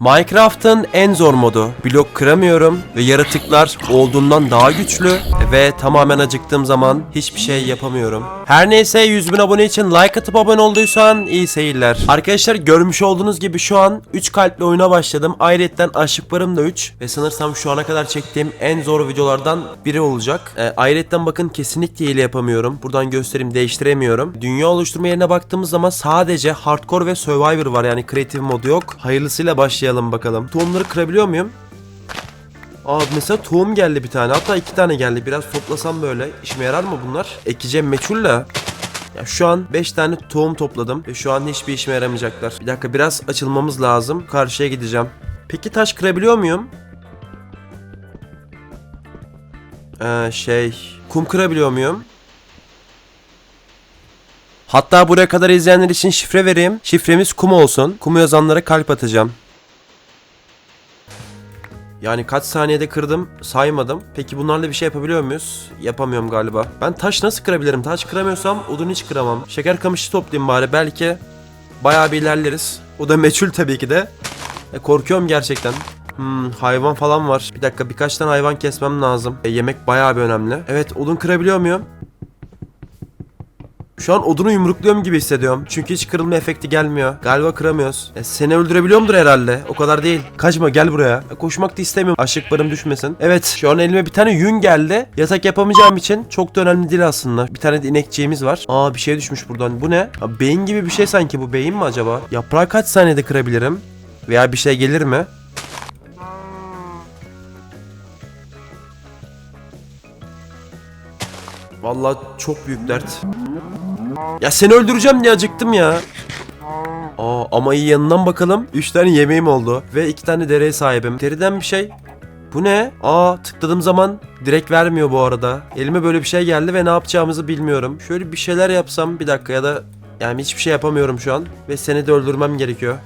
Minecraft'ın en zor modu. Blok kıramıyorum ve yaratıklar olduğundan daha güçlü ve tamamen acıktığım zaman hiçbir şey yapamıyorum. Her neyse 100 bin abone için like atıp abone olduysan iyi seyirler. Arkadaşlar görmüş olduğunuz gibi şu an 3 kalpli oyuna başladım. Ayrıca aşıklarım da 3 ve sanırsam şu ana kadar çektiğim en zor videolardan biri olacak. E, ayrıca bakın kesinlikle hile yapamıyorum. Buradan göstereyim değiştiremiyorum. Dünya oluşturma yerine baktığımız zaman sadece hardcore ve survivor var yani creative modu yok. Hayırlısıyla başlayalım bakalım. Tohumları kırabiliyor muyum? Aa mesela tohum geldi bir tane. Hatta iki tane geldi. Biraz toplasam böyle. işime yarar mı bunlar? Ekeceğim meçhulle. Ya şu an 5 tane tohum topladım ve şu an hiçbir işime yaramayacaklar. Bir dakika biraz açılmamız lazım. Karşıya gideceğim. Peki taş kırabiliyor muyum? Ee, şey kum kırabiliyor muyum? Hatta buraya kadar izleyenler için şifre vereyim. Şifremiz kum olsun. Kumu yazanlara kalp atacağım. Yani kaç saniyede kırdım saymadım. Peki bunlarla bir şey yapabiliyor muyuz? Yapamıyorum galiba. Ben taş nasıl kırabilirim? Taş kıramıyorsam odun hiç kıramam. Şeker kamışı toplayayım bari. Belki bayağı bir ilerleriz. O da meçhul tabii ki de. E, korkuyorum gerçekten. Hmm, hayvan falan var. Bir dakika birkaç tane hayvan kesmem lazım. E, yemek bayağı bir önemli. Evet odun kırabiliyor muyum? Şu an odunu yumrukluyorum gibi hissediyorum. Çünkü hiç kırılma efekti gelmiyor. Galiba kıramıyoruz. E, seni öldürebiliyorumdur herhalde. O kadar değil. Kaçma gel buraya. E, koşmak da istemiyorum. Aşıklarım düşmesin. Evet şu an elime bir tane yün geldi. Yatak yapamayacağım için çok da önemli değil aslında. Bir tane de inekçiğimiz var. Aa bir şey düşmüş buradan. Bu ne? Ha, beyin gibi bir şey sanki bu. Beyin mi acaba? Yaprağı kaç saniyede kırabilirim? Veya bir şey gelir mi? Vallahi çok büyük dert. Ya seni öldüreceğim diye acıktım ya. Aa, ama iyi yanından bakalım. 3 tane yemeğim oldu. Ve 2 tane dereye sahibim. Deriden bir şey. Bu ne? Aa tıkladığım zaman direkt vermiyor bu arada. Elime böyle bir şey geldi ve ne yapacağımızı bilmiyorum. Şöyle bir şeyler yapsam bir dakika ya da yani hiçbir şey yapamıyorum şu an. Ve seni de öldürmem gerekiyor.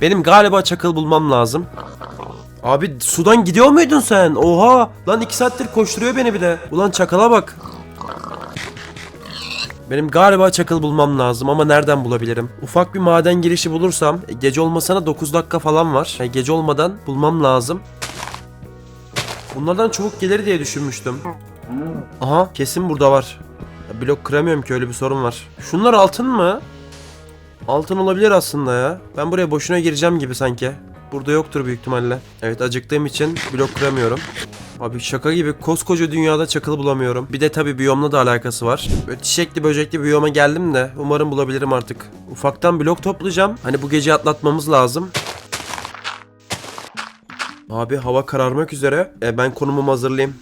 Benim galiba çakıl bulmam lazım. Abi sudan gidiyor muydun sen? Oha! Lan iki saattir koşturuyor beni bir de. Ulan çakala bak. Benim galiba çakıl bulmam lazım ama nereden bulabilirim? Ufak bir maden girişi bulursam e, gece olmasına 9 dakika falan var. E, gece olmadan bulmam lazım. Bunlardan çabuk gelir diye düşünmüştüm. Aha kesin burada var. Ya, blok kıramıyorum ki öyle bir sorun var. Şunlar altın mı? Altın olabilir aslında ya. Ben buraya boşuna gireceğim gibi sanki. Burada yoktur büyük ihtimalle. Evet acıktığım için blok kıramıyorum. Abi şaka gibi koskoca dünyada çakıl bulamıyorum. Bir de tabi biyomla da alakası var. Böyle çiçekli böcekli biyoma geldim de umarım bulabilirim artık. Ufaktan blok toplayacağım. Hani bu gece atlatmamız lazım. Abi hava kararmak üzere. E, ben konumumu hazırlayayım.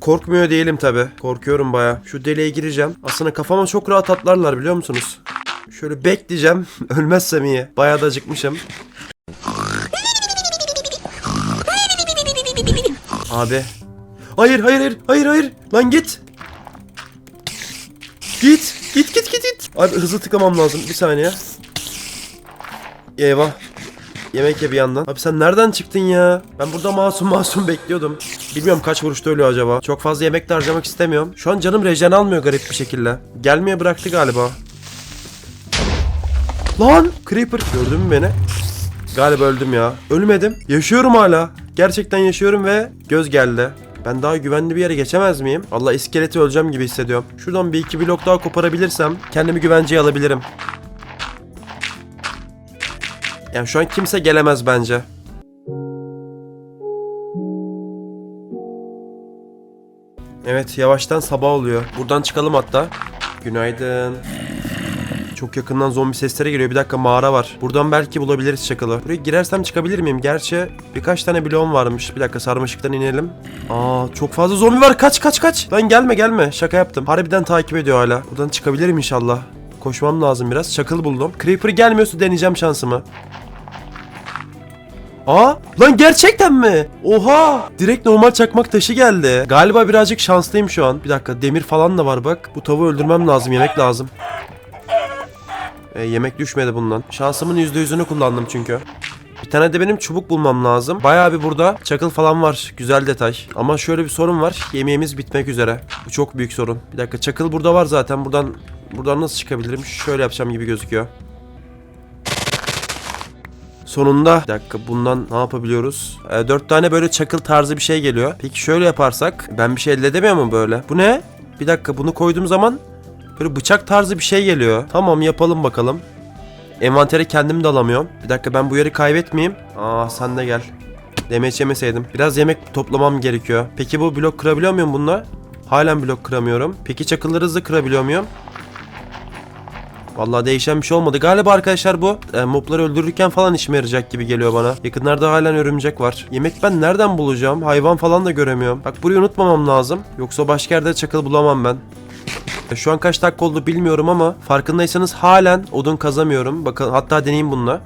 Korkmuyor değilim tabi. Korkuyorum baya. Şu deliğe gireceğim. Aslında kafama çok rahat atlarlar biliyor musunuz? Şöyle bekleyeceğim. Ölmezsem iyi. Bayağı da acıkmışım. Abi. Hayır hayır hayır hayır hayır. Lan git. Git. Git git git git. Abi hızlı tıklamam lazım. Bir saniye. Eyvah. Yemek ye bir yandan. Abi sen nereden çıktın ya? Ben burada masum masum bekliyordum. Bilmiyorum kaç vuruşta ölüyor acaba. Çok fazla yemek de harcamak istemiyorum. Şu an canım rejen almıyor garip bir şekilde. Gelmeye bıraktı galiba. Lan! Creeper gördün mü beni? Galiba öldüm ya. Ölmedim. Yaşıyorum hala. Gerçekten yaşıyorum ve göz geldi. Ben daha güvenli bir yere geçemez miyim? Allah iskeleti öleceğim gibi hissediyorum. Şuradan bir iki blok daha koparabilirsem kendimi güvenceye alabilirim. Yani şu an kimse gelemez bence. Evet yavaştan sabah oluyor. Buradan çıkalım hatta. Günaydın. Çok yakından zombi sesleri geliyor. Bir dakika mağara var. Buradan belki bulabiliriz çakalı. Buraya girersem çıkabilir miyim? Gerçi birkaç tane bloğum varmış. Bir dakika sarmaşıktan inelim. Aa çok fazla zombi var. Kaç kaç kaç. Lan gelme gelme. Şaka yaptım. Harbiden takip ediyor hala. Buradan çıkabilirim inşallah. Koşmam lazım biraz. Çakıl buldum. Creeper gelmiyorsa deneyeceğim şansımı. Aa lan gerçekten mi? Oha! Direkt normal çakmak taşı geldi. Galiba birazcık şanslıyım şu an. Bir dakika demir falan da var bak. Bu tavuğu öldürmem lazım. Yemek lazım. E, yemek düşmedi bundan. Şansımın %100'ünü kullandım çünkü. Bir tane de benim çubuk bulmam lazım. Bayağı bir burada çakıl falan var. Güzel detay. Ama şöyle bir sorun var. Yemeğimiz bitmek üzere. Bu çok büyük sorun. Bir dakika çakıl burada var zaten. Buradan buradan nasıl çıkabilirim? Şöyle yapacağım gibi gözüküyor. Sonunda bir dakika bundan ne yapabiliyoruz? Ee, dört tane böyle çakıl tarzı bir şey geliyor. Peki şöyle yaparsak ben bir şey elde edemiyor mu böyle? Bu ne? Bir dakika bunu koyduğum zaman böyle bıçak tarzı bir şey geliyor. Tamam yapalım bakalım. Envantere kendim de alamıyorum. Bir dakika ben bu yeri kaybetmeyeyim. Aa sen de gel. Demeç yemeseydim. Biraz yemek toplamam gerekiyor. Peki bu blok kırabiliyor muyum bununla? Halen blok kıramıyorum. Peki çakılları hızlı kırabiliyor muyum? Vallahi değişen bir şey olmadı. Galiba arkadaşlar bu e, mobları öldürürken falan işime yarayacak gibi geliyor bana. Yakınlarda halen örümcek var. Yemek ben nereden bulacağım? Hayvan falan da göremiyorum. Bak burayı unutmamam lazım. Yoksa başka yerde çakıl bulamam ben. Şu an kaç dakika oldu bilmiyorum ama farkındaysanız halen odun kazamıyorum. Bakın hatta deneyeyim bununla.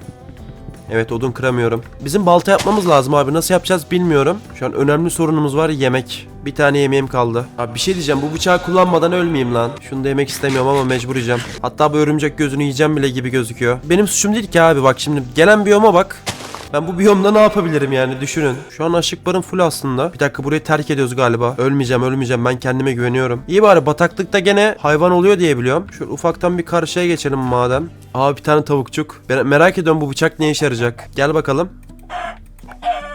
Evet odun kıramıyorum. Bizim balta yapmamız lazım abi. Nasıl yapacağız bilmiyorum. Şu an önemli sorunumuz var yemek. Bir tane yemeğim kaldı. Abi bir şey diyeceğim. Bu bıçağı kullanmadan ölmeyeyim lan. Şunu da yemek istemiyorum ama mecbur yiyeceğim. Hatta bu örümcek gözünü yiyeceğim bile gibi gözüküyor. Benim suçum değil ki abi bak şimdi. Gelen biyoma bak. Ben bu biyomda ne yapabilirim yani düşünün. Şu an aşık barın full aslında. Bir dakika burayı terk ediyoruz galiba. Ölmeyeceğim ölmeyeceğim ben kendime güveniyorum. İyi bari bataklıkta gene hayvan oluyor diye biliyorum. Şöyle ufaktan bir karşıya geçelim madem. Aa bir tane tavukçuk. Ben merak ediyorum bu bıçak ne işe yarayacak. Gel bakalım.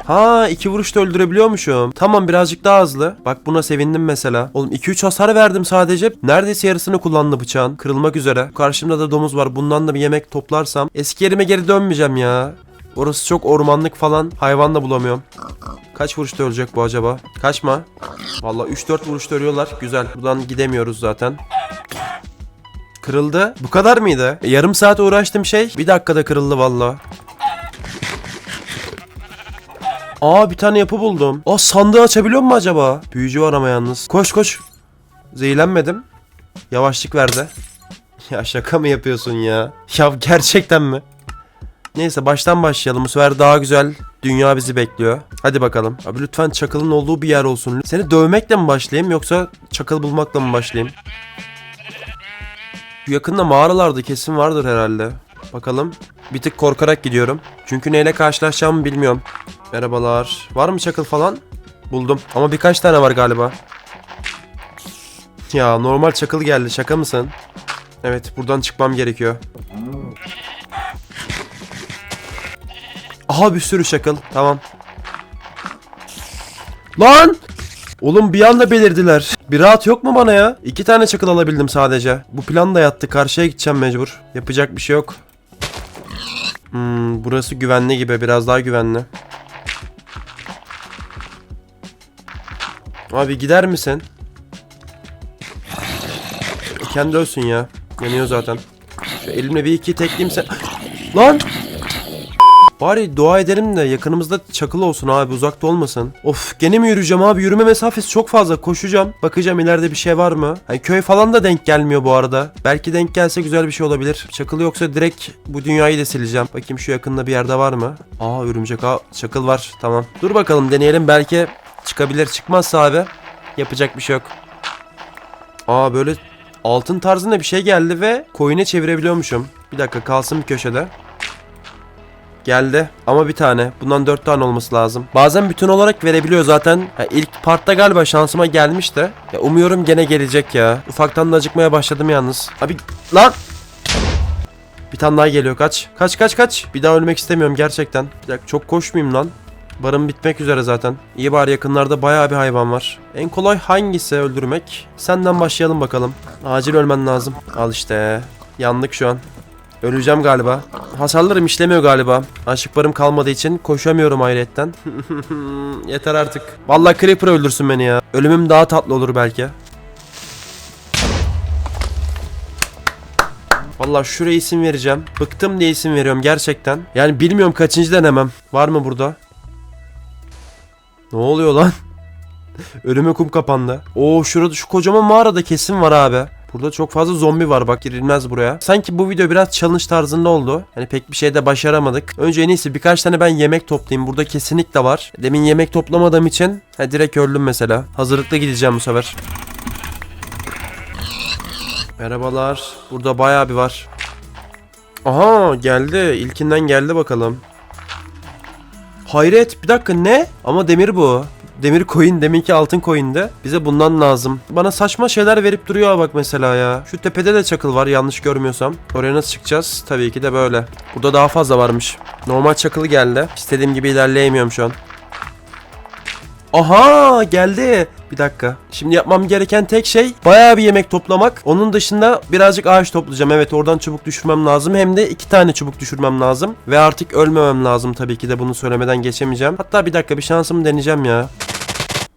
Ha iki vuruşta öldürebiliyormuşum. Tamam birazcık daha hızlı. Bak buna sevindim mesela. Oğlum 2-3 hasar verdim sadece. Neredeyse yarısını kullandı bıçağın. Kırılmak üzere. Karşımda da domuz var. Bundan da bir yemek toplarsam. Eski yerime geri dönmeyeceğim ya. Orası çok ormanlık falan. Hayvan da bulamıyorum. Kaç vuruşta ölecek bu acaba? Kaçma. Valla 3-4 vuruşta ölüyorlar. Güzel. Buradan gidemiyoruz zaten. Kırıldı. Bu kadar mıydı? E, yarım saat uğraştım şey. Bir dakikada kırıldı valla. Aa bir tane yapı buldum. Aa sandığı açabiliyor mu acaba? Büyücü var ama yalnız. Koş koş. Zehirlenmedim. Yavaşlık verdi. Ya şaka mı yapıyorsun ya? Ya gerçekten mi? Neyse baştan başlayalım. Bu sefer daha güzel dünya bizi bekliyor. Hadi bakalım. Abi lütfen çakılın olduğu bir yer olsun. Seni dövmekle mi başlayayım yoksa çakıl bulmakla mı başlayayım? Yakında mağaralarda kesin vardır herhalde. Bakalım. Bir tık korkarak gidiyorum. Çünkü neyle karşılaşacağımı bilmiyorum. Merhabalar. Var mı çakıl falan? Buldum. Ama birkaç tane var galiba. Ya normal çakıl geldi. Şaka mısın? Evet buradan çıkmam gerekiyor. Aha bir sürü çakıl. Tamam. Lan! Oğlum bir anda belirdiler. Bir rahat yok mu bana ya? İki tane çakıl alabildim sadece. Bu plan da yattı. Karşıya gideceğim mecbur. Yapacak bir şey yok. Hmm, burası güvenli gibi. Biraz daha güvenli. Abi gider misin? Kendi ölsün ya. Yanıyor zaten. Şu elimle bir iki tekleyeyim sen... Lan! Bari dua edelim de yakınımızda çakıl olsun abi uzakta olmasın. Of gene mi yürüyeceğim abi yürüme mesafesi çok fazla koşacağım. Bakacağım ileride bir şey var mı? Hani köy falan da denk gelmiyor bu arada. Belki denk gelse güzel bir şey olabilir. Çakıl yoksa direkt bu dünyayı da sileceğim. Bakayım şu yakında bir yerde var mı? Aa örümcek aa çakıl var tamam. Dur bakalım deneyelim belki çıkabilir. Çıkmazsa abi yapacak bir şey yok. Aa böyle altın tarzında bir şey geldi ve coin'e çevirebiliyormuşum. Bir dakika kalsın bir köşede. Geldi ama bir tane. Bundan dört tane olması lazım. Bazen bütün olarak verebiliyor zaten. Ha, ilk partta galiba şansıma gelmişti. Ya, umuyorum gene gelecek ya. Ufaktan da acıkmaya başladım yalnız. Abi lan! Bir tane daha geliyor kaç. Kaç kaç kaç. Bir daha ölmek istemiyorum gerçekten. Bir dakika çok koşmayayım lan. Barım bitmek üzere zaten. İyi bari yakınlarda bayağı bir hayvan var. En kolay hangisi öldürmek? Senden başlayalım bakalım. Acil ölmen lazım. Al işte. Yandık şu an. Öleceğim galiba. Hasarlarım işlemiyor galiba. Aşık barım kalmadığı için koşamıyorum hayretten. Yeter artık. Vallahi Creeper öldürsün beni ya. Ölümüm daha tatlı olur belki. Vallahi şuraya isim vereceğim. Bıktım diye isim veriyorum gerçekten. Yani bilmiyorum kaçıncı denemem. Var mı burada? Ne oluyor lan? Ölüme kum kapandı. Oo şurada şu kocaman mağarada kesin var abi. Burada çok fazla zombi var bak girilmez buraya. Sanki bu video biraz challenge tarzında oldu. Hani pek bir şey de başaramadık. Önce en iyisi birkaç tane ben yemek toplayayım. Burada kesinlikle var. Demin yemek toplamadığım için ha, direkt öldüm mesela. Hazırlıklı gideceğim bu sefer. Merhabalar. Burada bayağı bir var. Aha geldi. İlkinden geldi bakalım. Hayret bir dakika ne? Ama demir bu. Demir coin deminki altın coin'de. Bize bundan lazım. Bana saçma şeyler verip duruyor bak mesela ya. Şu tepede de çakıl var yanlış görmüyorsam. Oraya nasıl çıkacağız? Tabii ki de böyle. Burada daha fazla varmış. Normal çakılı geldi. İstediğim gibi ilerleyemiyorum şu an. Aha geldi. Bir dakika. Şimdi yapmam gereken tek şey bayağı bir yemek toplamak. Onun dışında birazcık ağaç toplayacağım. Evet oradan çubuk düşürmem lazım. Hem de iki tane çubuk düşürmem lazım. Ve artık ölmemem lazım tabii ki de bunu söylemeden geçemeyeceğim. Hatta bir dakika bir şansımı deneyeceğim ya.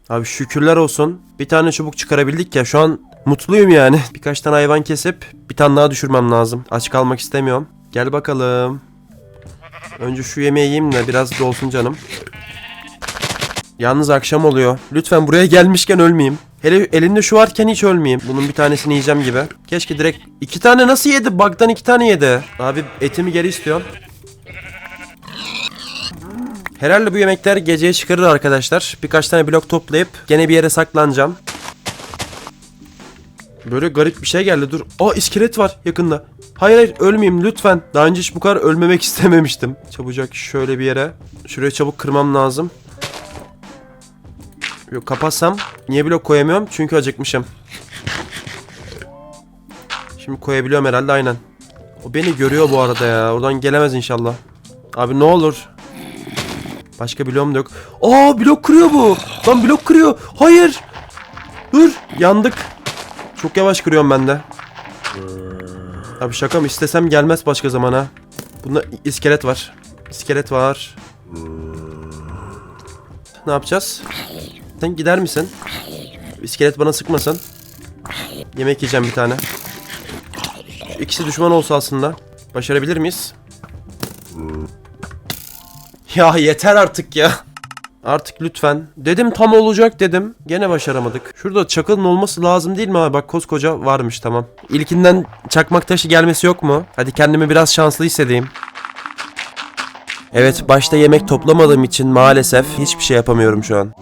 Abi şükürler olsun. Bir tane çubuk çıkarabildik ya şu an mutluyum yani. Birkaç tane hayvan kesip bir tane daha düşürmem lazım. Aç kalmak istemiyorum. Gel bakalım. Önce şu yemeği yiyeyim de biraz dolsun canım. Yalnız akşam oluyor. Lütfen buraya gelmişken ölmeyeyim. Hele elinde şu varken hiç ölmeyeyim. Bunun bir tanesini yiyeceğim gibi. Keşke direkt iki tane nasıl yedi? Bug'dan iki tane yedi. Abi etimi geri istiyorum. Herhalde bu yemekler geceye çıkarır arkadaşlar. Birkaç tane blok toplayıp gene bir yere saklanacağım. Böyle garip bir şey geldi. Dur. Aa iskelet var yakında. Hayır hayır ölmeyeyim lütfen. Daha önce hiç bu kadar ölmemek istememiştim. Çabucak şöyle bir yere. Şuraya çabuk kırmam lazım. Yok kapatsam niye blok koyamıyorum? Çünkü acıkmışım. Şimdi koyabiliyorum herhalde aynen. O beni görüyor bu arada ya. Oradan gelemez inşallah. Abi ne olur. Başka bloğum da yok. Aa blok kırıyor bu. Lan blok kırıyor. Hayır. Dur. Yandık. Çok yavaş kırıyorum ben de. Abi şaka mı? İstesem gelmez başka zamana. Bunda iskelet var. İskelet var. Ne yapacağız? Sen gider misin? İskelet bana sıkmasın. Yemek yiyeceğim bir tane. İkisi düşman olsa aslında. Başarabilir miyiz? Ya yeter artık ya. Artık lütfen. Dedim tam olacak dedim. Gene başaramadık. Şurada çakılın olması lazım değil mi abi? Bak koskoca varmış tamam. İlkinden çakmak taşı gelmesi yok mu? Hadi kendimi biraz şanslı hissedeyim. Evet başta yemek toplamadığım için maalesef hiçbir şey yapamıyorum şu an.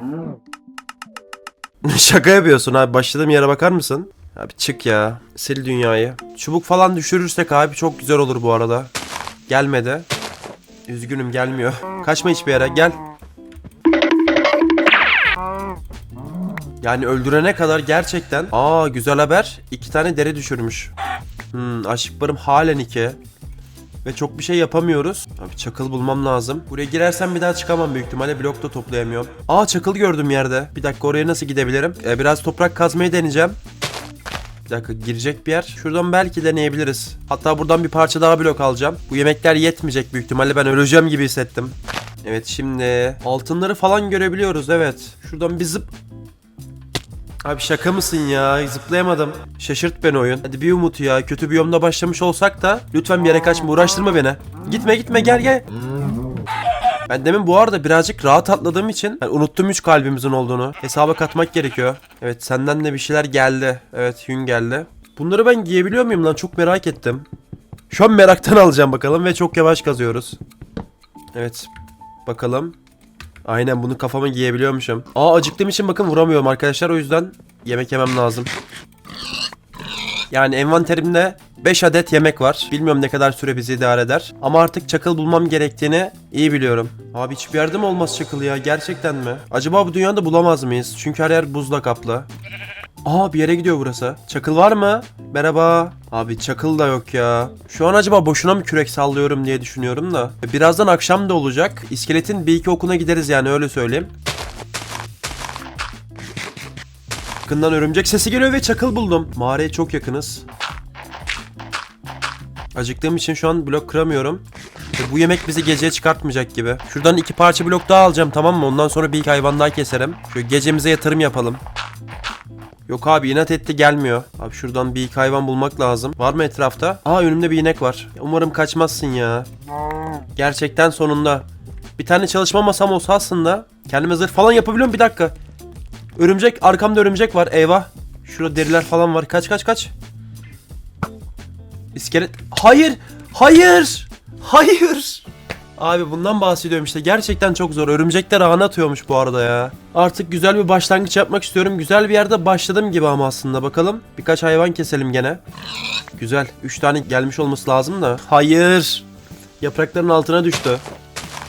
Şaka yapıyorsun abi. Başladığım yere bakar mısın? Abi çık ya. Sil dünyayı. Çubuk falan düşürürsek abi çok güzel olur bu arada. Gelmedi. Üzgünüm gelmiyor. Kaçma hiçbir yere gel. Yani öldürene kadar gerçekten. Aa güzel haber. İki tane deri düşürmüş. Hmm, aşık barım halen iki. Ve çok bir şey yapamıyoruz. Abi çakıl bulmam lazım. Buraya girersem bir daha çıkamam büyük ihtimalle. Blok da toplayamıyorum. Aa çakıl gördüm yerde. Bir dakika oraya nasıl gidebilirim? Ee, biraz toprak kazmayı deneyeceğim. Bir dakika girecek bir yer. Şuradan belki deneyebiliriz. Hatta buradan bir parça daha blok alacağım. Bu yemekler yetmeyecek büyük ihtimalle. Ben öleceğim gibi hissettim. Evet şimdi altınları falan görebiliyoruz evet. Şuradan bir zıp... Abi şaka mısın ya? Zıplayamadım. Şaşırt beni oyun. Hadi bir umut ya. Kötü bir yolda başlamış olsak da lütfen bir yere kaçma. Uğraştırma beni. Gitme gitme gel gel. Ben demin bu arada birazcık rahat atladığım için yani unuttum 3 kalbimizin olduğunu. Hesaba katmak gerekiyor. Evet senden de bir şeyler geldi. Evet yün geldi. Bunları ben giyebiliyor muyum lan? Çok merak ettim. Şu an meraktan alacağım bakalım ve çok yavaş kazıyoruz. Evet. Bakalım. Aynen bunu kafama giyebiliyormuşum. Aa acıktığım için bakın vuramıyorum arkadaşlar. O yüzden yemek yemem lazım. Yani envanterimde 5 adet yemek var. Bilmiyorum ne kadar süre bizi idare eder. Ama artık çakıl bulmam gerektiğini iyi biliyorum. Abi hiçbir yerde mi olmaz çakıl ya? Gerçekten mi? Acaba bu dünyada bulamaz mıyız? Çünkü her yer buzla kaplı. Aa bir yere gidiyor burası. Çakıl var mı? Merhaba. Abi çakıl da yok ya. Şu an acaba boşuna mı kürek sallıyorum diye düşünüyorum da. Birazdan akşam da olacak. İskeletin bir iki okuna gideriz yani öyle söyleyeyim. Yakından örümcek sesi geliyor ve çakıl buldum. Mağaraya çok yakınız. Acıktığım için şu an blok kıramıyorum. Bu yemek bizi geceye çıkartmayacak gibi. Şuradan iki parça blok daha alacağım tamam mı? Ondan sonra bir iki hayvan daha keserim. Şöyle gecemize yatırım yapalım. Yok abi inat etti gelmiyor. Abi şuradan bir iki hayvan bulmak lazım. Var mı etrafta? Aa önümde bir inek var. Umarım kaçmazsın ya. Gerçekten sonunda. Bir tane çalışma masam olsa aslında kendime zırh falan yapabiliyorum bir dakika. Örümcek arkamda örümcek var eyvah. Şurada deriler falan var. Kaç kaç kaç. İskelet. Hayır. Hayır. Hayır. Abi bundan bahsediyorum işte. Gerçekten çok zor. Örümcekler ağına atıyormuş bu arada ya. Artık güzel bir başlangıç yapmak istiyorum. Güzel bir yerde başladım gibi ama aslında. Bakalım. Birkaç hayvan keselim gene. Güzel. 3 tane gelmiş olması lazım da. Hayır. Yaprakların altına düştü.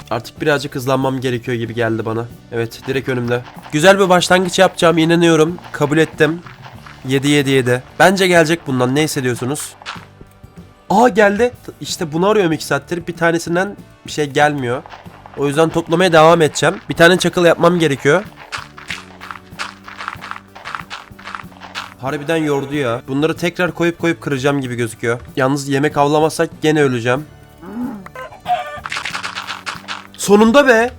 Artık birazcık hızlanmam gerekiyor gibi geldi bana. Evet direkt önümde. Güzel bir başlangıç yapacağım inanıyorum. Kabul ettim. 7 7 7. Bence gelecek bundan ne hissediyorsunuz? Aa geldi. İşte bunu arıyorum 2 saattir. Bir tanesinden bir şey gelmiyor. O yüzden toplamaya devam edeceğim. Bir tane çakıl yapmam gerekiyor. Harbiden yordu ya. Bunları tekrar koyup koyup kıracağım gibi gözüküyor. Yalnız yemek avlamazsak gene öleceğim. Sonunda be.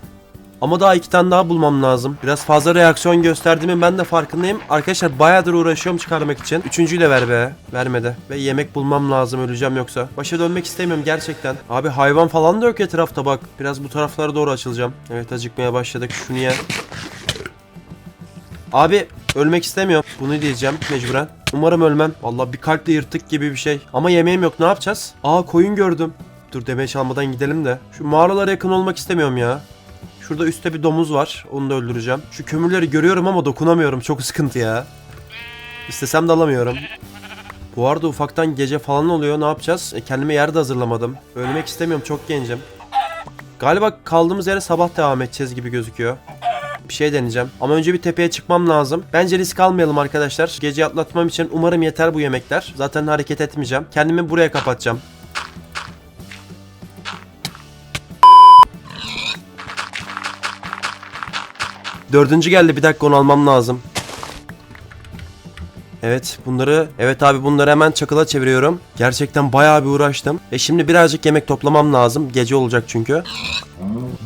Ama daha iki tane daha bulmam lazım. Biraz fazla reaksiyon gösterdiğimin ben de farkındayım. Arkadaşlar bayağıdır uğraşıyorum çıkarmak için. Üçüncüyle ver be. Vermedi. Ve yemek bulmam lazım öleceğim yoksa. Başa dönmek istemiyorum gerçekten. Abi hayvan falan da yok etrafta bak. Biraz bu taraflara doğru açılacağım. Evet acıkmaya başladık. Şunu ye. Abi ölmek istemiyorum. Bunu diyeceğim mecburen. Umarım ölmem. Vallahi bir kalple yırtık gibi bir şey. Ama yemeğim yok ne yapacağız? Aa koyun gördüm. Dur demeye çalmadan gidelim de. Şu mağaralara yakın olmak istemiyorum ya. Şurada üstte bir domuz var. Onu da öldüreceğim. Şu kömürleri görüyorum ama dokunamıyorum. Çok sıkıntı ya. İstesem de alamıyorum. Bu arada ufaktan gece falan oluyor. Ne yapacağız? E, kendime yer de hazırlamadım. Ölmek istemiyorum. Çok gencim. Galiba kaldığımız yere sabah devam edeceğiz gibi gözüküyor. Bir şey deneyeceğim. Ama önce bir tepeye çıkmam lazım. Bence risk almayalım arkadaşlar. Gece atlatmam için umarım yeter bu yemekler. Zaten hareket etmeyeceğim. Kendimi buraya kapatacağım. Dördüncü geldi. Bir dakika onu almam lazım. Evet bunları evet abi bunları hemen çakıla çeviriyorum. Gerçekten bayağı bir uğraştım. E şimdi birazcık yemek toplamam lazım. Gece olacak çünkü.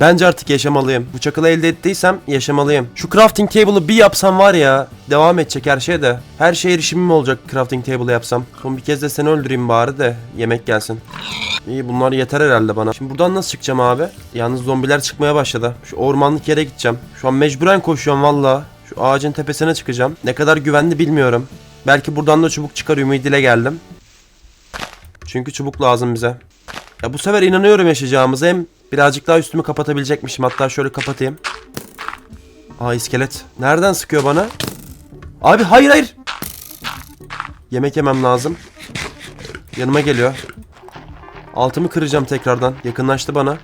Bence artık yaşamalıyım. Bu çakılı elde ettiysem yaşamalıyım. Şu crafting table'ı bir yapsam var ya devam edecek her şey de. Her şeye erişimim olacak crafting table yapsam. Son bir kez de seni öldüreyim bari de yemek gelsin. İyi bunlar yeter herhalde bana. Şimdi buradan nasıl çıkacağım abi? Yalnız zombiler çıkmaya başladı. Şu ormanlık yere gideceğim. Şu an mecburen koşuyorum valla. Şu ağacın tepesine çıkacağım. Ne kadar güvenli bilmiyorum. Belki buradan da çubuk çıkar ümidiyle geldim. Çünkü çubuk lazım bize. Ya bu sefer inanıyorum yaşayacağımıza. Hem birazcık daha üstümü kapatabilecekmişim. Hatta şöyle kapatayım. Aa iskelet. Nereden sıkıyor bana? Abi hayır hayır. Yemek yemem lazım. Yanıma geliyor. Altımı kıracağım tekrardan. Yakınlaştı bana.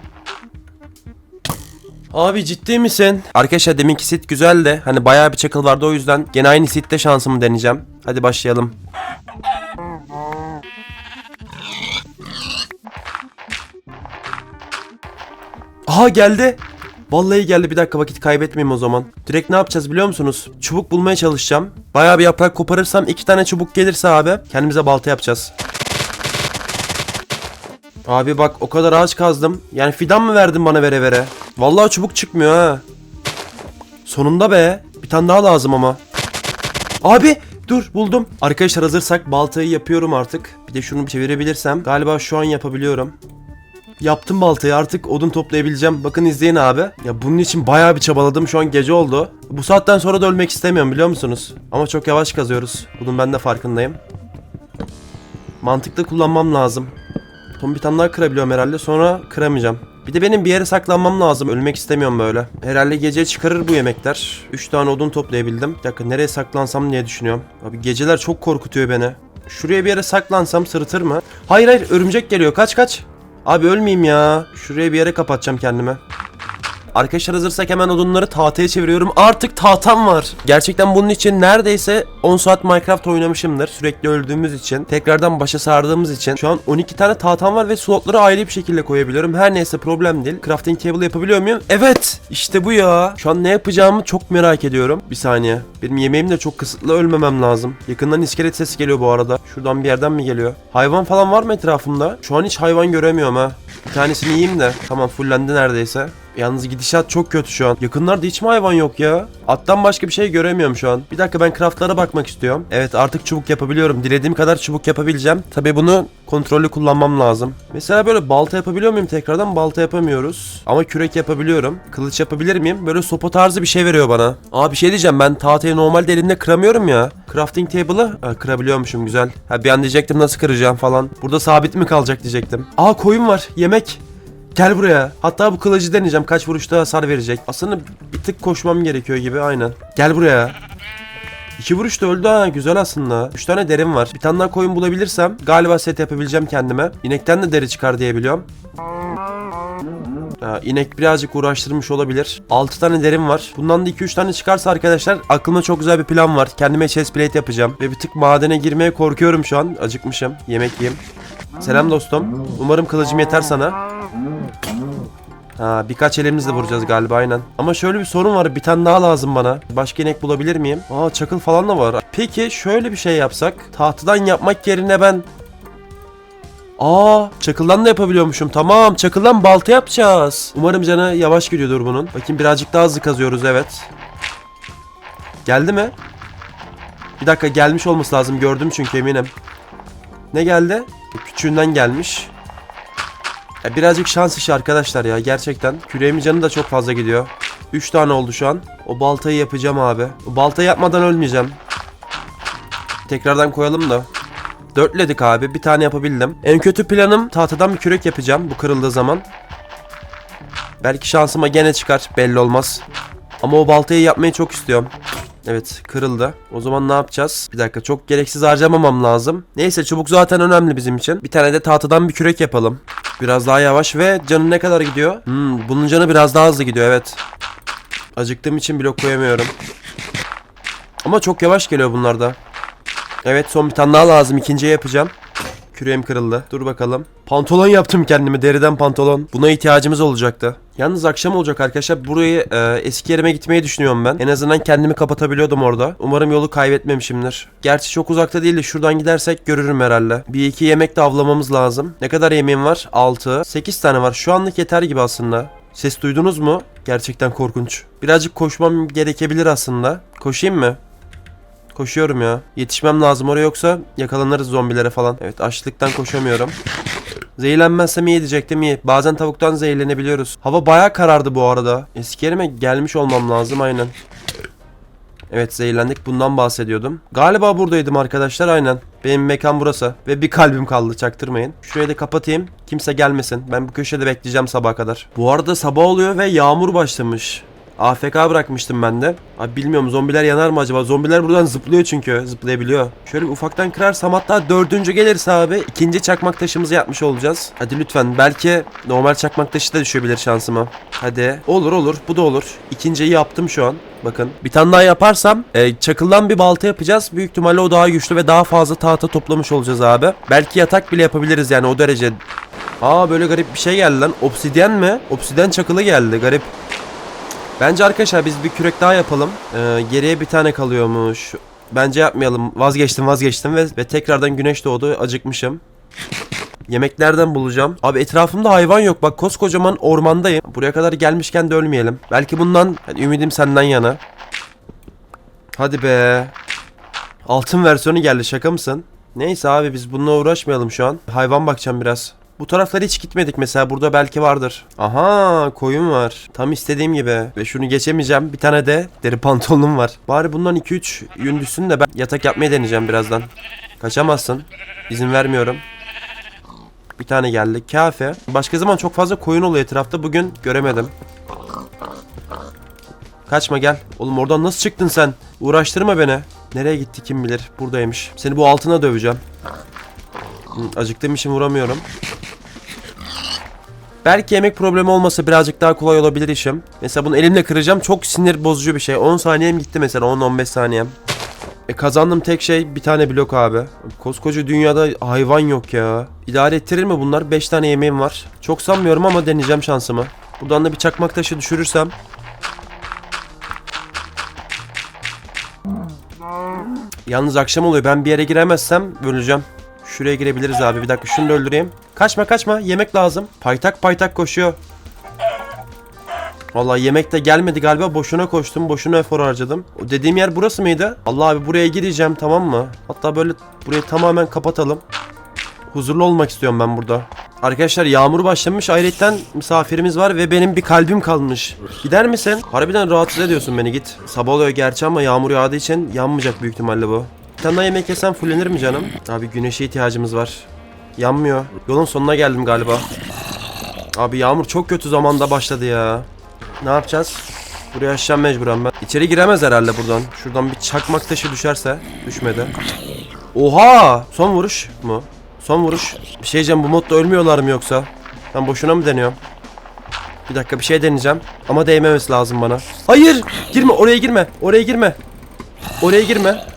Abi ciddi misin? Arkadaşlar deminki sit güzel de hani bayağı bir çakıl vardı o yüzden gene aynı sitte şansımı deneyeceğim. Hadi başlayalım. Aha geldi. Vallahi geldi bir dakika vakit kaybetmeyeyim o zaman. Direkt ne yapacağız biliyor musunuz? Çubuk bulmaya çalışacağım. Bayağı bir yaprak koparırsam iki tane çubuk gelirse abi kendimize balta yapacağız. Abi bak o kadar ağaç kazdım. Yani fidan mı verdin bana vere vere? Vallahi çubuk çıkmıyor ha. Sonunda be. Bir tane daha lazım ama. Abi dur buldum. Arkadaşlar hazırsak baltayı yapıyorum artık. Bir de şunu çevirebilirsem. Galiba şu an yapabiliyorum. Yaptım baltayı artık odun toplayabileceğim. Bakın izleyin abi. Ya bunun için bayağı bir çabaladım. Şu an gece oldu. Bu saatten sonra da ölmek istemiyorum biliyor musunuz? Ama çok yavaş kazıyoruz. Bunun ben de farkındayım. Mantıklı kullanmam lazım. Son bir tane daha kırabiliyorum herhalde. Sonra kıramayacağım. Bir de benim bir yere saklanmam lazım. Ölmek istemiyorum böyle. Herhalde gece çıkarır bu yemekler. 3 tane odun toplayabildim. Bir dakika nereye saklansam diye düşünüyorum. Abi geceler çok korkutuyor beni. Şuraya bir yere saklansam sırıtır mı? Hayır hayır örümcek geliyor. Kaç kaç. Abi ölmeyeyim ya. Şuraya bir yere kapatacağım kendimi. Arkadaşlar hazırsak hemen odunları tahtaya çeviriyorum. Artık tahtam var. Gerçekten bunun için neredeyse 10 saat Minecraft oynamışımdır. Sürekli öldüğümüz için. Tekrardan başa sardığımız için. Şu an 12 tane tahtam var ve slotları ayrı bir şekilde koyabiliyorum. Her neyse problem değil. Crafting table yapabiliyor muyum? Evet. İşte bu ya. Şu an ne yapacağımı çok merak ediyorum. Bir saniye. Benim yemeğim de çok kısıtlı ölmemem lazım. Yakından iskelet sesi geliyor bu arada. Şuradan bir yerden mi geliyor? Hayvan falan var mı etrafımda? Şu an hiç hayvan göremiyorum ha. Bir tanesini yiyeyim de. Tamam fullendi neredeyse. Yalnız gidişat çok kötü şu an. Yakınlarda hiç mi hayvan yok ya? Attan başka bir şey göremiyorum şu an. Bir dakika ben craftlara bakmak istiyorum. Evet artık çubuk yapabiliyorum. Dilediğim kadar çubuk yapabileceğim. Tabi bunu kontrollü kullanmam lazım. Mesela böyle balta yapabiliyor muyum tekrardan? Balta yapamıyoruz. Ama kürek yapabiliyorum. Kılıç yapabilir miyim? Böyle sopa tarzı bir şey veriyor bana. Aa bir şey diyeceğim ben tahtayı normalde elimle kıramıyorum ya. Crafting table'ı ha, kırabiliyormuşum güzel. Ha bir an diyecektim nasıl kıracağım falan. Burada sabit mi kalacak diyecektim. Aa koyun var yemek. Gel buraya. Hatta bu kılıcı deneyeceğim. Kaç vuruşta hasar verecek. Aslında bir tık koşmam gerekiyor gibi. Aynen. Gel buraya. İki vuruşta öldü ha. Güzel aslında. Üç tane derim var. Bir tane daha koyun bulabilirsem galiba set yapabileceğim kendime. İnekten de deri çıkar diye biliyorum. Ha, inek birazcık uğraştırmış olabilir. 6 tane derim var. Bundan da 2-3 tane çıkarsa arkadaşlar aklımda çok güzel bir plan var. Kendime chest plate yapacağım. Ve bir tık madene girmeye korkuyorum şu an. Acıkmışım. Yemek yiyeyim. Selam dostum. Umarım kılıcım yeter sana. Ha, birkaç elimizle vuracağız galiba aynen. Ama şöyle bir sorun var. Bir tane daha lazım bana. Başka inek bulabilir miyim? Aa çakıl falan da var. Peki şöyle bir şey yapsak. Tahtadan yapmak yerine ben... Aa çakıldan da yapabiliyormuşum. Tamam çakıldan balta yapacağız. Umarım canı yavaş gidiyordur bunun. Bakayım birazcık daha hızlı kazıyoruz evet. Geldi mi? Bir dakika gelmiş olması lazım. Gördüm çünkü eminim. Ne geldi? Küçüğünden gelmiş. Ya birazcık şans işi arkadaşlar ya gerçekten. Küreğimin canı da çok fazla gidiyor. 3 tane oldu şu an. O baltayı yapacağım abi. O baltayı yapmadan ölmeyeceğim. Tekrardan koyalım da. Dörtledik abi. Bir tane yapabildim. En kötü planım tahtadan bir kürek yapacağım bu kırıldığı zaman. Belki şansıma gene çıkar. Belli olmaz. Ama o baltayı yapmayı çok istiyorum. Evet kırıldı. O zaman ne yapacağız? Bir dakika çok gereksiz harcamamam lazım. Neyse çubuk zaten önemli bizim için. Bir tane de tahtadan bir kürek yapalım. Biraz daha yavaş ve canı ne kadar gidiyor? Hmm, bunun canı biraz daha hızlı gidiyor evet. Acıktığım için blok koyamıyorum. Ama çok yavaş geliyor bunlarda. Evet son bir tane daha lazım. İkinciye yapacağım. Küreğim kırıldı. Dur bakalım. Pantolon yaptım kendime. Deriden pantolon. Buna ihtiyacımız olacaktı. Yalnız akşam olacak arkadaşlar. Burayı e, eski yerime gitmeyi düşünüyorum ben. En azından kendimi kapatabiliyordum orada. Umarım yolu kaybetmemişimdir. Gerçi çok uzakta değil de şuradan gidersek görürüm herhalde. Bir iki yemek de avlamamız lazım. Ne kadar yemeğim var? 6. 8 tane var. Şu anlık yeter gibi aslında. Ses duydunuz mu? Gerçekten korkunç. Birazcık koşmam gerekebilir aslında. Koşayım mı? Koşuyorum ya. Yetişmem lazım oraya yoksa yakalanırız zombilere falan. Evet açlıktan koşamıyorum. Zehirlenmezsem iyi diyecektim iyi. Bazen tavuktan zehirlenebiliyoruz. Hava baya karardı bu arada. Eski yerime gelmiş olmam lazım aynen. Evet zehirlendik bundan bahsediyordum. Galiba buradaydım arkadaşlar aynen. Benim mekan burası. Ve bir kalbim kaldı çaktırmayın. Şurayı da kapatayım. Kimse gelmesin. Ben bu köşede bekleyeceğim sabaha kadar. Bu arada sabah oluyor ve yağmur başlamış. AFK bırakmıştım ben de. Abi bilmiyorum zombiler yanar mı acaba? Zombiler buradan zıplıyor çünkü. Zıplayabiliyor. Şöyle bir ufaktan kırarsam hatta dördüncü gelirse abi ikinci çakmak taşımızı yapmış olacağız. Hadi lütfen. Belki normal çakmak taşı da düşebilir şansıma. Hadi. Olur olur. Bu da olur. İkinciyi yaptım şu an. Bakın. Bir tane daha yaparsam e, çakıldan bir balta yapacağız. Büyük ihtimalle o daha güçlü ve daha fazla tahta toplamış olacağız abi. Belki yatak bile yapabiliriz yani o derece. Aa böyle garip bir şey geldi lan. Obsidyen mi? Obsidyen çakılı geldi. Garip. Bence arkadaşlar biz bir kürek daha yapalım. Ee, geriye bir tane kalıyormuş. Bence yapmayalım. Vazgeçtim vazgeçtim ve, ve tekrardan güneş doğdu. Acıkmışım. Yemeklerden bulacağım. Abi etrafımda hayvan yok. Bak koskocaman ormandayım. Buraya kadar gelmişken de ölmeyelim. Belki bundan yani ümidim senden yana. Hadi be. Altın versiyonu geldi şaka mısın? Neyse abi biz bununla uğraşmayalım şu an. Hayvan bakacağım biraz. Bu taraflara hiç gitmedik mesela. Burada belki vardır. Aha koyun var. Tam istediğim gibi. Ve şunu geçemeyeceğim. Bir tane de deri pantolonum var. Bari bundan 2-3 yün düşsün de ben yatak yapmayı deneyeceğim birazdan. Kaçamazsın. İzin vermiyorum. Bir tane geldi. Kafe. Başka zaman çok fazla koyun oluyor etrafta. Bugün göremedim. Kaçma gel. Oğlum oradan nasıl çıktın sen? Uğraştırma beni. Nereye gitti kim bilir. Buradaymış. Seni bu altına döveceğim. Acıktığım için vuramıyorum. Belki yemek problemi olmasa birazcık daha kolay olabilir işim. Mesela bunu elimle kıracağım. Çok sinir bozucu bir şey. 10 saniyem gitti mesela. 10-15 saniyem. E kazandığım tek şey bir tane blok abi. Koskoca dünyada hayvan yok ya. İdare ettirir mi bunlar? 5 tane yemeğim var. Çok sanmıyorum ama deneyeceğim şansımı. Buradan da bir çakmak taşı düşürürsem. Yalnız akşam oluyor. Ben bir yere giremezsem öleceğim. Şuraya girebiliriz abi. Bir dakika şunu da öldüreyim. Kaçma kaçma. Yemek lazım. Paytak paytak koşuyor. Vallahi yemek de gelmedi galiba. Boşuna koştum. Boşuna efor harcadım. O dediğim yer burası mıydı? Allah abi buraya gireceğim tamam mı? Hatta böyle burayı tamamen kapatalım. Huzurlu olmak istiyorum ben burada. Arkadaşlar yağmur başlamış. Ayrıca misafirimiz var ve benim bir kalbim kalmış. Gider misin? Harbiden rahatsız ediyorsun beni git. Sabah oluyor gerçi ama yağmur yağdığı için yanmayacak büyük ihtimalle bu. Bir tane yemek yesem fullenir mi canım? Abi güneşe ihtiyacımız var. Yanmıyor. Yolun sonuna geldim galiba. Abi yağmur çok kötü zamanda başladı ya. Ne yapacağız? Buraya aşağı mecburen ben. İçeri giremez herhalde buradan. Şuradan bir çakmak taşı düşerse. Düşmedi. Oha! Son vuruş mu? Son vuruş. Bir şey diyeceğim bu modda ölmüyorlar mı yoksa? Ben boşuna mı deniyorum? Bir dakika bir şey deneyeceğim. Ama değmemesi lazım bana. Hayır! Girme oraya girme. Oraya girme. Oraya girme.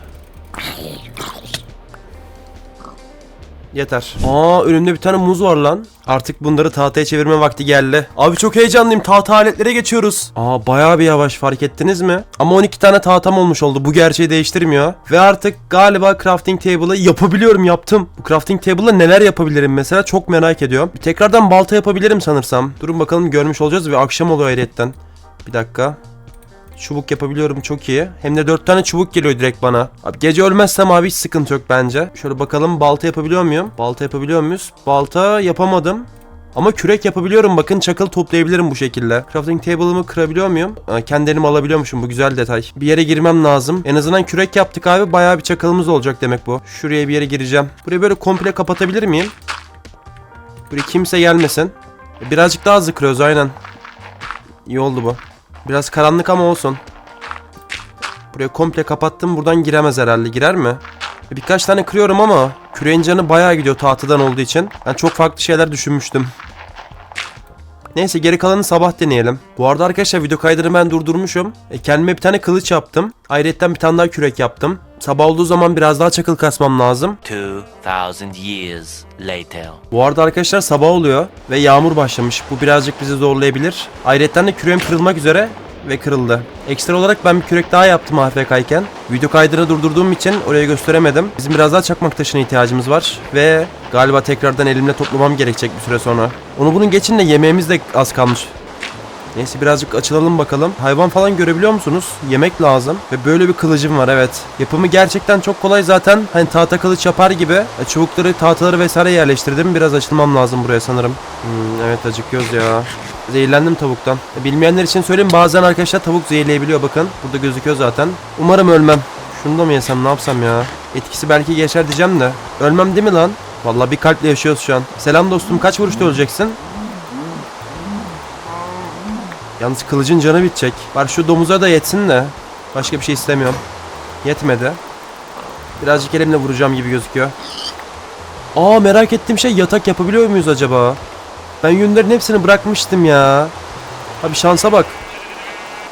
Yeter. Aa önümde bir tane muz var lan. Artık bunları tahtaya çevirme vakti geldi. Abi çok heyecanlıyım. Tahta aletlere geçiyoruz. Aa bayağı bir yavaş fark ettiniz mi? Ama 12 tane tahtam olmuş oldu. Bu gerçeği değiştirmiyor. Ve artık galiba crafting table'ı yapabiliyorum yaptım. Bu crafting table'la neler yapabilirim mesela çok merak ediyorum. Tekrardan balta yapabilirim sanırsam. Durun bakalım görmüş olacağız ve akşam oluyor hayretten. Bir dakika. Çubuk yapabiliyorum çok iyi. Hem de 4 tane çubuk geliyor direkt bana. Abi gece ölmezsem abi hiç sıkıntı yok bence. Şöyle bakalım balta yapabiliyor muyum? Balta yapabiliyor muyuz? Balta yapamadım. Ama kürek yapabiliyorum bakın çakıl toplayabilirim bu şekilde. Crafting table'ımı kırabiliyor muyum? Aa, kendi elime alabiliyormuşum bu güzel detay. Bir yere girmem lazım. En azından kürek yaptık abi bayağı bir çakılımız olacak demek bu. Şuraya bir yere gireceğim. Burayı böyle komple kapatabilir miyim? Buraya kimse gelmesin. Birazcık daha hızlı kırıyoruz aynen. İyi oldu bu. Biraz karanlık ama olsun. Burayı komple kapattım. Buradan giremez herhalde. Girer mi? Birkaç tane kırıyorum ama küreğin canı bayağı gidiyor tahtadan olduğu için. Ben çok farklı şeyler düşünmüştüm. Neyse geri kalanı sabah deneyelim. Bu arada arkadaşlar video kaydını ben durdurmuşum. E, kendime bir tane kılıç yaptım. Ayrıca bir tane daha kürek yaptım. Sabah olduğu zaman biraz daha çakıl kasmam lazım. 2,000 years later. Bu arada arkadaşlar sabah oluyor ve yağmur başlamış. Bu birazcık bizi zorlayabilir. Ayrıca de küreğim kırılmak üzere ve kırıldı. Ekstra olarak ben bir kürek daha yaptım AFK'yken. Video kaydını durdurduğum için oraya gösteremedim. Bizim biraz daha çakmak taşına ihtiyacımız var ve galiba tekrardan elimle toplamam gerekecek bir süre sonra. Onu bunun geçin de yemeğimiz de az kalmış. Neyse birazcık açılalım bakalım. Hayvan falan görebiliyor musunuz? Yemek lazım. Ve böyle bir kılıcım var evet. Yapımı gerçekten çok kolay zaten. Hani tahta kılıç yapar gibi. E, Çubukları, tahtaları vesaire yerleştirdim. Biraz açılmam lazım buraya sanırım. Hmm, evet acıkıyoruz ya. Zehirlendim tavuktan. E, Bilmeyenler için söyleyeyim bazen arkadaşlar tavuk zehirleyebiliyor bakın. Burada gözüküyor zaten. Umarım ölmem. Şunu da mı yesem ne yapsam ya? Etkisi belki geçer diyeceğim de. Ölmem değil mi lan? Vallahi bir kalple yaşıyoruz şu an. Selam dostum kaç vuruşta öleceksin? Yalnız kılıcın canı bitecek. Var şu domuza da yetsin de. Başka bir şey istemiyorum. Yetmedi. Birazcık elimle vuracağım gibi gözüküyor. Aa merak ettiğim şey yatak yapabiliyor muyuz acaba? Ben yünlerin hepsini bırakmıştım ya. Abi şansa bak.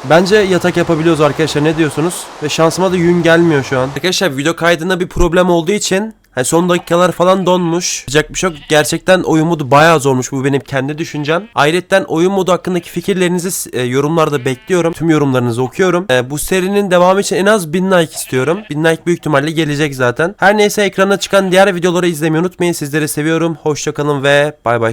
Bence yatak yapabiliyoruz arkadaşlar ne diyorsunuz? Ve şansıma da yün gelmiyor şu an. Arkadaşlar video kaydında bir problem olduğu için hani son dakikalar falan donmuş. Yapacak bir şey. Gerçekten oyun modu bayağı zormuş. Bu benim kendi düşüncem. Ayrıca oyun modu hakkındaki fikirlerinizi e, yorumlarda bekliyorum. Tüm yorumlarınızı okuyorum. E, bu serinin devamı için en az 1000 like istiyorum. 1000 like büyük ihtimalle gelecek zaten. Her neyse ekrana çıkan diğer videoları izlemeyi unutmayın. Sizleri seviyorum. Hoşçakalın ve bay bay.